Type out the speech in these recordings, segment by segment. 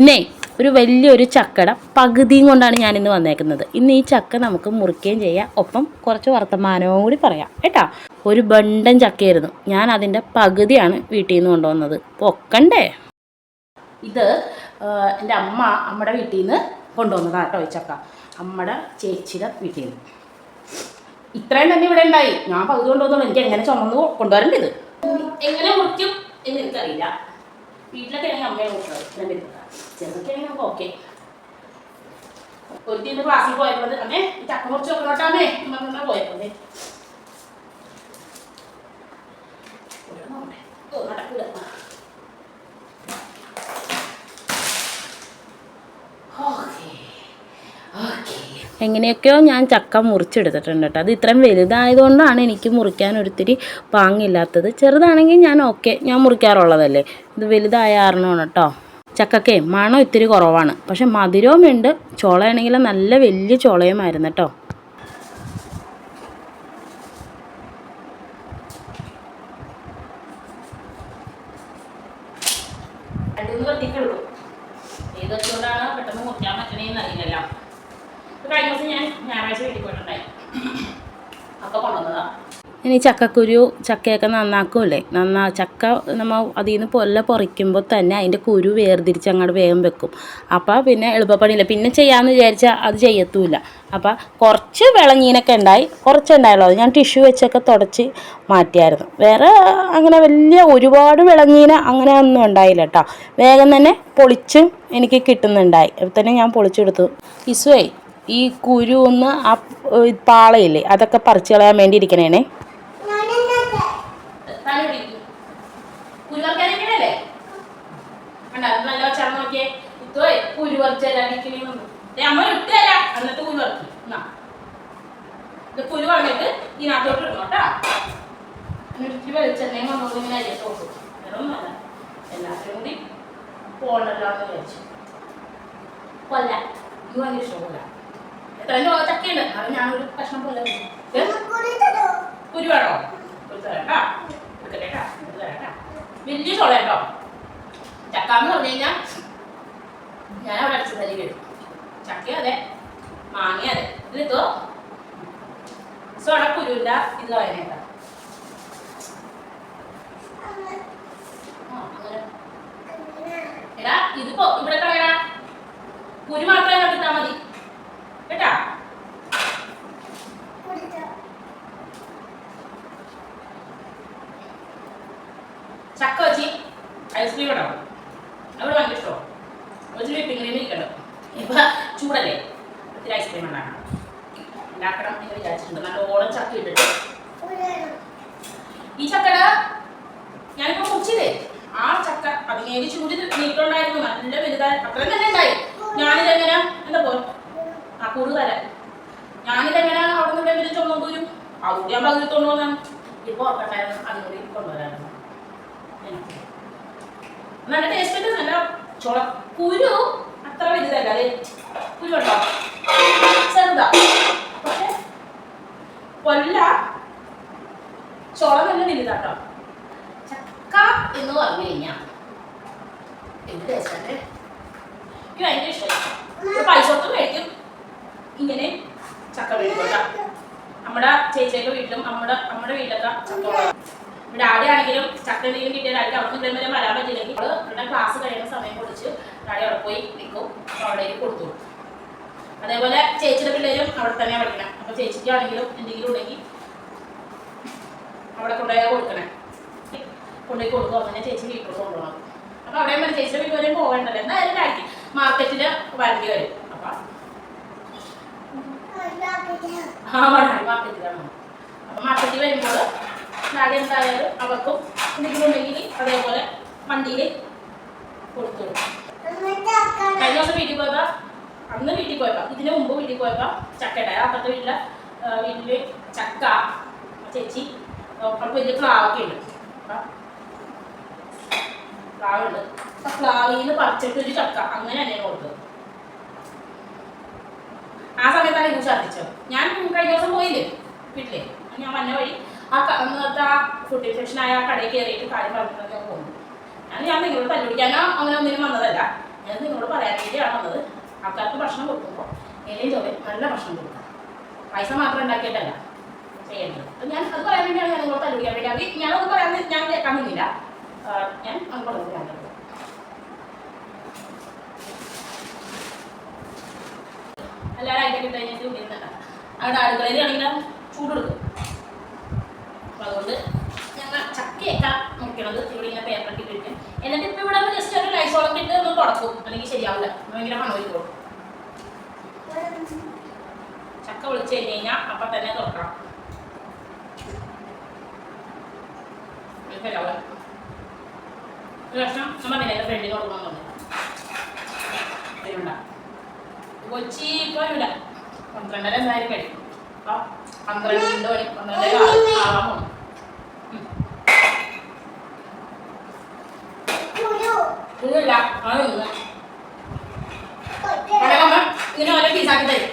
ഇന്നേ ഒരു വലിയൊരു ചക്കട പകുതിയും കൊണ്ടാണ് ഞാൻ ഇന്ന് വന്നേക്കുന്നത്. ഇന്ന് ഈ ചക്ക നമുക്ക് മുറിക്കുകയും ചെയ്യാം. ഒപ്പം കുറച്ച് വർത്തമാനവും കൂടി പറയാം. കേട്ടോ? ഒരു ബണ്ടൻ ചക്കയായിരുന്നു. ഞാൻ അതിന്റെ പകുതിയാണ് വീട്ടിൽ നിന്ന് കൊണ്ടുവന്നത്. പൊക്കണ്ടേ? ഇത് എന്റെ അമ്മ അമ്മയുടെ വീട്ടിൽ നിന്ന് കൊണ്ടുവന്നതാണ് കേട്ടോ ഈ ചക്ക. അമ്മയുടെ ചേച്ചിയുടെ വീട്ടിൽ നിന്ന്. ഇത്രയും തന്നെ ഇവിടെ ഉണ്ടായി. ഞാൻ പകുതി കൊണ്ടുവന്നോളൂ. എനിക്ക് എങ്ങനെ ചുമന്ന് കൊണ്ടുവരേണ്ടത്? എങ്ങനെ മുറിക്കും എന്ന് എനിക്കറിയില്ല. വീട്ടിലൊക്കെ ആണെങ്കിൽ അമ്മയെ നോക്കുന്നത് ഇത്രയും വലുത് ചെറുതൊക്കെ ആണെങ്കിൽ നമുക്ക് ഓക്കെ ഒരു ടീം ക്ലാസ്സിൽ പോയപ്പോൾ അമ്മേ ചക്ക കുറച്ച് നോക്കണോട്ടാമേ പറഞ്ഞാൽ പോയപ്പോൾ എങ്ങനെയൊക്കെയോ ഞാൻ ചക്ക മുറിച്ചെടുത്തിട്ടുണ്ട് കേട്ടോ. അത് ഇത്രയും വലുതായതുകൊണ്ടാണ് എനിക്ക് മുറിക്കാൻ ഒരിത്തിരി പാങ്ങില്ലാത്തത്. ചെറുതാണെങ്കിൽ ഞാൻ ഓക്കെ ഞാൻ മുറിക്കാറുള്ളതല്ലേ? ഇത് വലുതായ കാരണമാണ് കേട്ടോ. ചക്കക്കെ മണം ഇത്തിരി കുറവാണ്. പക്ഷെ മധുരവും ഉണ്ട്. ചോളയാണെങ്കിൽ നല്ല വലിയ ചോളയുമായിരുന്നു കേട്ടോ. ഞാൻ ഞായറാഴ്ച വീട്ടിൽ പോയിട്ടുണ്ടായി. ഒക്കെ കൊണ്ടുവന്നതാ. ഇനി ചക്കക്കുരു ചക്കയൊക്കെ നന്നാക്കുമല്ലേ നന്നാ ചക്ക നമ്മൾ അതിൽ നിന്ന് പൊല്ല പൊറിക്കുമ്പോൾ തന്നെ അതിന്റെ കുരു വേർതിരിച്ച് അങ്ങോട്ട് വേഗം വെക്കും. അപ്പോൾ പിന്നെ എളുപ്പപ്പണിയില്ല. പിന്നെ ചെയ്യാമെന്ന് വിചാരിച്ചാൽ അത് ചെയ്യത്തുമില്ല അപ്പോൾ കുറച്ച് വിളഞ്ഞീനൊക്കെ ഉണ്ടായി കുറച്ചുണ്ടായുള്ളൂ. അത് ഞാൻ ടിഷ്യൂ വെച്ചൊക്കെ തുടച്ച് മാറ്റിയായിരുന്നു വേറെ അങ്ങനെ വലിയ ഒരുപാട് വിളഞ്ഞീന അങ്ങനെ ഒന്നും ഉണ്ടായില്ല കേട്ടോ വേഗം തന്നെ പൊളിച്ച് എനിക്ക് കിട്ടുന്നുണ്ടായി. അപ്പോൾ തന്നെ ഞാൻ പൊളിച്ചെടുത്തു. ഇസുവേ ഈ കുരു ഒന്ന് ആ പാളയില്ലേ? അതൊക്കെ പറിച്ചു കളയാൻ വേണ്ടി ഇരിക്കണേനെ കുരു കളഞ്ഞിട്ട് ഇതിനകത്തോട്ട് ഇടണോട്ടാ എന്നിട്ട് വെളിച്ചെണ്ണയും വന്നോണ്ട് ഇങ്ങനെ അരിയത്ത് കൊടുക്കും വേറെ ഒന്നുമല്ല എല്ലാത്തിനും കൂടി പോണല്ലോ എന്ന് വിചാരിച്ചു. കൊല്ല. ഇത് ഭയങ്കര ഇഷ്ടമല്ല എത്രയും ചോള ചക്കയുണ്ട് അത് ഞാനൊരു കഷ്ണം പോലെ കുരു വേണോ? ഒരു തരട്ടാ എടുക്കട്ടെ ട്ടാ, ഒരു തരാട്ടാ. വലിയ ചോള കേട്ടോ ചക്ക എന്ന് പറഞ്ഞു കഴിഞ്ഞാൽ ഞാൻ അവിടെ അടിച്ചു തല്ലി വരും ചക്ക അതെ മാങ്ങ അതെ. ഇതിലെത്തോ സോട കുരുവില്ല. ഇത് കളയണേട്ടാ എടാ ഇതിപ്പോ ഇവിടെ കളയടാ. കുരു മാത്രമേ കണ്ടിട്ടാ മതി. കേട്ടാ? ചക്ക വെച്ച്. ഐസ്ക്രീം ഇടാം അവിടെ ഭയങ്കര ഇഷ്ടമോ. ഒരു ക്രീം ഇരിക്കണ്ടോ ഇപ്പൊ ചൂടല്ലേ? ഒത്തിരി ഐസ്ക്രീം ഉണ്ടാക്കണം ഉണ്ടാക്കണം എന്ന് വിചാരിച്ചിട്ടുണ്ട്. നല്ലോണം ചക്ക ഇട്ടിട്ട് ഈ ചക്കട ഞാനിപ്പോ മുറിച്ചില്ലേ ആ ചക്ക പതിനേഴ് ചൂടിൽ നീട്ടുണ്ടായിരുന്നു. നല്ല വലുതായി. അത്രയും തന്നെ ഉണ്ടായി. ഞാനിതെങ്ങനെ എന്താ പോ ആ കൂടുതല ഞാനിതെങ്ങനെ അവിടെ നിന്ന് വലിയ ചുമന്നൂരും അവിടെ ഞാൻ പകുതി കൊണ്ടുവന്നാണ് ഇപ്പൊ ഉറക്കണ്ടായിരുന്നു. അതും കൂടി കൊണ്ടുവരായിരുന്നു. നല്ല ടേസ്റ്റ് ഉണ്ട് നല്ല ചുള കുരു അത്ര വലുതല്ല അതെ. കുരുണ്ടോ? ചെറുതാ. പക്ഷെ കൊല്ല ചോള നല്ല വലുതാട്ടോ. ചക്ക എന്ന് പറഞ്ഞു കഴിഞ്ഞാൽ എന്ത് ടേസ്റ്റ് എനിക്ക് ഭയങ്കര പൈസ കൊടുത്ത് മേടിക്കും. ഇങ്ങനെ ചക്ക മേടിക്കോട്ടാ. നമ്മുടെ ചേച്ചിയുടെ വീട്ടിലും നമ്മുടെ നമ്മുടെ വീട്ടിലൊക്കെ ചക്ക. ഇവിടെ ആടെയാണെങ്കിലും ചക്ക എന്തെങ്കിലും കിട്ടിയാൽ അവർക്ക് ഇത്രയും വരെ വരാൻ പറ്റില്ലെങ്കിൽ അവൾ ഇവിടെ ക്ലാസ് കഴിയുന്ന സമയം കുറിച്ച് ഡാഡി അവിടെ പോയി നിൽക്കും. അവിടെ കൊടുത്തു. കൊടുക്കും അതേപോലെ ചേച്ചിയുടെ പിള്ളേരും അവിടെ തന്നെ പഠിക്കണം. അപ്പൊ ചേച്ചിക്കാണെങ്കിലും എന്തെങ്കിലും ഉണ്ടെങ്കിൽ അവിടെ കൊണ്ടുപോയാൽ കൊടുക്കണേ. കൊണ്ടുപോയി കൊടുക്കും. അങ്ങനെ ചേച്ചി വീട്ടിലോട്ട് കൊണ്ടുപോകണം. അപ്പൊ അവിടെ വരെ ചേച്ചിയുടെ വീട്ടിൽ വരെയും പോകേണ്ടല്ലോ. എന്തായാലും ഡാഡി മാർക്കറ്റിൽ വരണ്ടി വരും. അപ്പൊ മാർക്കറ്റിൽ വരുമ്പോൾ ഡാഡി എന്തായാലും അവർക്കും എന്തെങ്കിലും ഉണ്ടെങ്കിൽ അതേപോലെ വണ്ടിയിൽ കൊടുത്തു വിടും. കഴിഞ്ഞ ദിവസം വീട്ടിൽ പോയപ്പോ അന്ന് വീട്ടിൽ പോയപ്പോ ഇതിന് മുമ്പ് വീട്ടിൽ പോയപ്പോ ചക്ക ഉണ്ടായി അപ്പുറത്തെ വീട്ടിലെ വീട്ടിൽ ചക്ക ചേച്ചി അവർക്ക് വലിയ പ്ലാവൊക്കെ ഉണ്ട്. പ്ലാവുണ്ട്. അപ്പൊ പ്ലാവിൽ നിന്ന് പറിച്ചിട്ട് ചക്ക. അങ്ങനെ തന്നെ കൊടുത്തത് ആ സമയത്താണ് ഇത് ശ്രദ്ധിച്ചത് ഞാൻ കഴിഞ്ഞ ദിവസം പോയില്ലേ വീട്ടിലെ. ഞാൻ വന്ന വഴി ആ അന്നത്തെ ആ ഫുഡ് ഇൻഫെക്ഷൻ ആയ ആ കടയിൽ കയറിയിട്ട് കാര്യം പറഞ്ഞിട്ട് ഞാൻ പോകുന്നു ഞാൻ ഞാൻ നിങ്ങളോട് തല്ലുപിടിക്കാനോ അങ്ങനെ ഒന്നിനും വന്നതല്ല. ഞാൻ നിങ്ങളോട് പറയാൻ വേണ്ടിയാണ് വന്നത്. ആൾക്കാർക്ക് ഭക്ഷണം കൊടുക്കുമ്പോൾ എന്നെയും ചോദ്യം നല്ല ഭക്ഷണം കൊടുക്കുക. പൈസ മാത്രം ഉണ്ടാക്കിയിട്ടല്ല ചെയ്യേണ്ടത്. അപ്പോൾ ഞാൻ അത് പറയാൻ വേണ്ടിയാണ് ഞാൻ നിങ്ങളോട് തല്ലുപിടിക്കാൻ വേണ്ടി. ഞാനത് പറയാൻ ഞാൻ കേൾക്കാൻ നിന്നില്ല ഞാൻ അങ്ങോട്ട് പറയാൻ എല്ലാവരും അതിന്റെ കഴിഞ്ഞിട്ട് അവിടെ അടുക്കളയിൽ ആണെങ്കിൽ ചൂടെടുക്കും അപ്പം അതുകൊണ്ട് ഞങ്ങൾ ചക്കയൊക്കെ മുറിക്കണത് ഇവിടെ ഇങ്ങനെ പേപ്പറിൽ ഇട്ടിട്ട് എന്നിട്ട് ഇപ്പം ഇവിടെ ജസ്റ്റ് ഒരു ലൈസോളൊക്കെ ഇട്ട് ഒന്ന് തുടക്കും അല്ലെങ്കിൽ ശരിയാവില്ല. ഭയങ്കര മണം പോകും ചക്ക വിളിച്ചു കഴിഞ്ഞ് കഴിഞ്ഞാൽ അപ്പം തന്നെ തുറക്കണം. കൊച്ചി ഇപ്പോൾ ഇല്ല പന്ത്രണ്ടര എന്തായാലും കഴിക്കും പന്ത്രണ്ട് മണി പന്ത്രണ്ടര ആവാൻ പോകണം ഇല്ല അത് ഇന്ന് കടകമ്മ ഇങ്ങനെ ഓരോ പീസാക്കി തരും.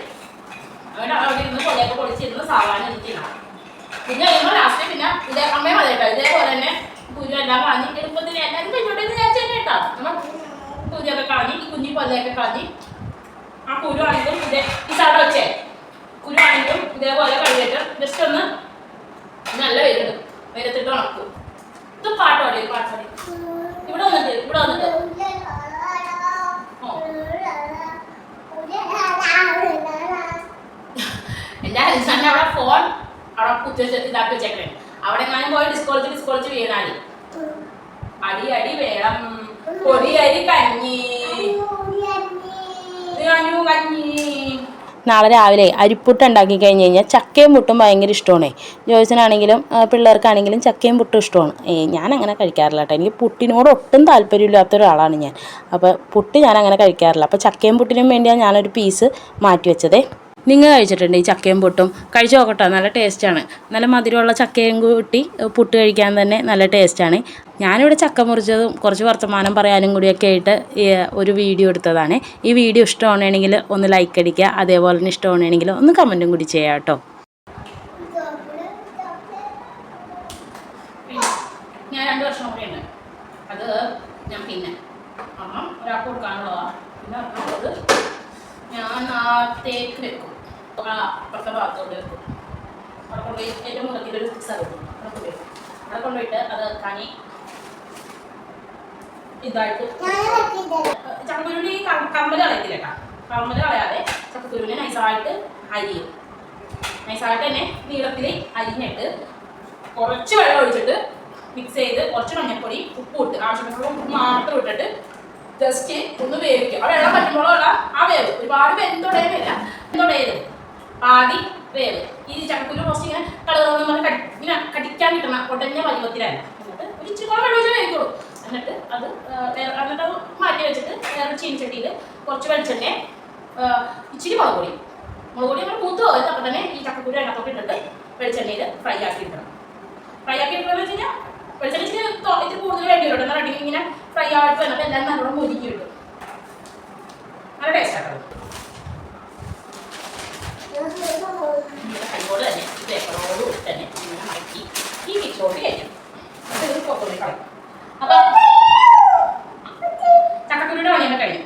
അതുകൊണ്ട് അവിടെ ഇരുന്ന് പൊളിച്ചിരുന്ന് സാധാരണ ഇരിക്കണം പിന്നെ കഴിയുമ്പോൾ ലാസ്റ്റ് പിന്നെ ഇതേ അമ്മയും അതെ ഇതേപോലെ തന്നെ കുരു എല്ലാം കളഞ്ഞ് എളുപ്പത്തിന് എല്ലാവരും കഴിഞ്ഞോട്ടെ വിചാരിച്ചു തന്നെ നമ്മൾ കുരുയൊക്കെ കളഞ്ഞ് ഈ കുഞ്ഞി കൊല്ലയൊക്കെ കളഞ്ഞ് ആ കുരു ആണെങ്കിലും ഇതേ ഈ സാധനം വെച്ചേ? കുരു ആണെങ്കിലും ഇതേപോലെ കഴുകിയിട്ട് ജസ്റ്റ് ഒന്ന് നല്ല വെയിലിടും വെയിലത്തിട്ട് ഉണക്കും. ഇത് പാട്ടോടെ പാട്ടോടെ ഇവിടെ വന്നിട്ട് ഇവിടെ വന്നിട്ട് എന്റെ അലിസാന്റെ അവിടെ ഫോൺ അവിടെ കുത്തി വെച്ച് ഇതാക്കി വെച്ചേക്കണേ. അവിടെ ഞാൻ പോയി ഡിസ്കോളിച്ച് ഡിസ്കോളിച്ച് വീണാൽ. അടി അടി വേണം. പൊടി അരി കഞ്ഞി. കഞ്ഞു കഞ്ഞി. നാളെ രാവിലെ അരിപ്പുട്ട് ഉണ്ടാക്കി കഴിഞ്ഞ് കഴിഞ്ഞാൽ ചക്കയും പുട്ടും ഭയങ്കര ഇഷ്ടമാണ്. ജോയ്സിനാണെങ്കിലും പിള്ളേർക്കാണെങ്കിലും ചക്കയും പുട്ടും ഇഷ്ടമാണ്. ഞാൻ അങ്ങനെ കഴിക്കാറില്ല കേട്ടോ. എനിക്ക് പുട്ടിനോട് ഒട്ടും താല്പര്യമില്ലാത്ത ഒരാളാണ് ഞാൻ. അപ്പോൾ പുട്ട് ഞാൻ അങ്ങനെ കഴിക്കാറില്ല. അപ്പോൾ ചക്കയും പുട്ടിനും വേണ്ടിയാണ് ഞാനൊരു പീസ് മാറ്റി വെച്ചതേ. നിങ്ങൾ കഴിച്ചിട്ടുണ്ട് ഈ ചക്കയും പുട്ടും. കഴിച്ചു നോക്കട്ടോ നല്ല ടേസ്റ്റാണ് നല്ല മധുരമുള്ള ചക്കയും കൂട്ടി പുട്ട് കഴിക്കാൻ തന്നെ നല്ല ടേസ്റ്റാണ് ഞാനിവിടെ ചക്ക മുറിച്ചതും കുറച്ച് വർത്തമാനം പറയാനും കൂടിയൊക്കെ ആയിട്ട് ഒരു വീഡിയോ എടുത്തതാണ്. ഈ വീഡിയോ ഇഷ്ടമാണെങ്കിൽ ഒന്ന് ലൈക്ക് അടിക്കുക അതേപോലെ തന്നെ ഇഷ്ടമാണെങ്കിൽ ഒന്ന് കമന്റും കൂടി ചെയ്യാം കേട്ടോ. ഞാൻ രണ്ട് വർഷം അത് ഞാൻ പിന്നെ ഒരാൾക്ക് കൊടുക്കാനുള്ളതാണ് പിന്നെ ഞാൻ തേക്ക് വെക്കും. ആ അപ്പുറത്തെ ഭാഗത്തോട്ട് അവിടെ കൊണ്ടുപോയി ഏറ്റവും മുഖത്തിലൊരു സ്ഥലം അവിടെ കൊണ്ടുപോയി. അവിടെ കൊണ്ടുപോയിട്ട് അത് കനി ഇതായിട്ട് ചക്കക്കുരുവിന് ഈ കം- കമ്മൽ കളയത്തില്ല കേട്ടോ. കമ്മൽ കളയാതെ ചക്കക്കുരുവിനെ നൈസായിട്ട് അരിയും നൈസായിട്ട് തന്നെ നീളത്തിൽ അരിഞ്ഞിട്ട് കുറച്ച് വെള്ളം ഒഴിച്ചിട്ട് മിക്സ് ചെയ്ത് കുറച്ച് മഞ്ഞപ്പൊടി ഉപ്പ് ഇട്ട് ആവശ്യത്തിനുള്ള ഉപ്പ് മാത്രം ഇട്ടിട്ട് ജസ്റ്റ് ഒന്ന് വേവിക്കുക. ആ വെള്ളം പറ്റുമ്പോഴുള്ള ആ വേവ്. ഒരുപാട് വെന്തുടയുന്നില്ല വെന്തുടയത് പാതി വേവ് ഈ ചക്കക്കുരു കുറച്ച് ഇങ്ങനെ കളറൊന്നും കടി ഇങ്ങനെ കടിക്കാൻ കിട്ടുന്ന ഉടഞ്ഞ എന്നിട്ട് ഒരു ഇച്ചിരി കൂടെ എന്നിട്ട് അത് എന്നിട്ട് അത് മാറ്റി വെച്ചിട്ട് വേറെ ചീനിച്ചട്ടിയിൽ കുറച്ച് വെളിച്ചെണ്ണ ഇച്ചിരി മുളക് പൊടി. മുളക് പൊടി നമ്മൾ മൂത്ത് പോകരുത്. അപ്പം തന്നെ ഈ ചക്കക്കുരു എണ്ണത്തൊക്കെ ഇട്ടിട്ട് വെളിച്ചെണ്ണയിൽ ഫ്രൈ ആക്കി ഇടണം ഫ്രൈ ആക്കി എടുക്കുക വെച്ച് കഴിഞ്ഞാൽ വെളിച്ചെണ്ണ ഇച്ചിരി കൂടുതൽ വേണ്ടി വരും എന്നാൽ ഇങ്ങനെ ഫ്രൈ ആയിട്ട് വന്നപ്പോൾ എല്ലാം നല്ലോണം മുരുക്കി കിട്ടും. നല്ല ടേസ്റ്റ് ആട്ടോ കൈകൊണ്ട് തന്നെ പേപ്പറോട് കൂടി തന്നെ ഇങ്ങനെ മടക്കി ഈ മിക്സോട് കയറ്റും എന്നിട്ട് ഇത് പുറത്തോട്ട് കളയും. അപ്പം ചക്കക്കുരുടെ പണിയൊക്കെ കഴിയും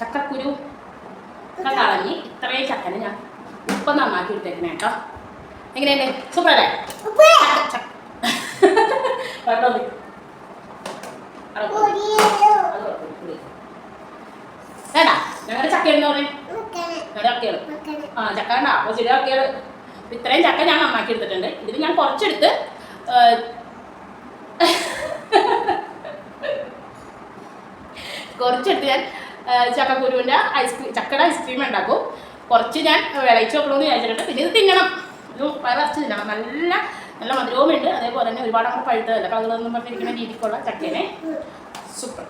ചക്കക്കുരു ഒക്കെ കളഞ്ഞ് ഇത്രയും ചക്കനെ ഞാൻ ഉപ്പ് നന്നാക്കി ഇട്ടേക്കണേ കേട്ടോ. എങ്ങനെയുണ്ട്? സൂപ്പറല്ലേ. കുടി. വേണ്ട. ഞങ്ങളുടെ ചക്ക എന്ന് പറയും ഞങ്ങളുടെ ആ ചക്കണ്ട അപ്പോൾ ചില ഇത്രയും ചക്ക ഞാൻ നന്നാക്കി എടുത്തിട്ടുണ്ട്. ഇതിൽ ഞാൻ കുറച്ചെടുത്ത് കുറച്ചെടുത്ത് ഞാൻ ചക്കക്കുരുവിന്റെ ഐസ്ക്രീം ചക്കയുടെ ഐസ്ക്രീം ഉണ്ടാക്കും. കുറച്ച് ഞാൻ വിളയിച്ച് വെക്കണമെന്ന് വിചാരിച്ചിട്ടുണ്ട്. പിന്നെ ഇത് തിന്നണം. ഇത് വയറച്ച് തിന്നണം. നല്ല നല്ല മധുരവും ഉണ്ട് അതേപോലെ തന്നെ ഒരുപാട് അങ്ങനെ പഴുത്തതല്ല. കളകളൊന്നും പറഞ്ഞിരിക്കുന്ന രീതിക്കുള്ള ചക്കേനെ. സൂപ്പർ.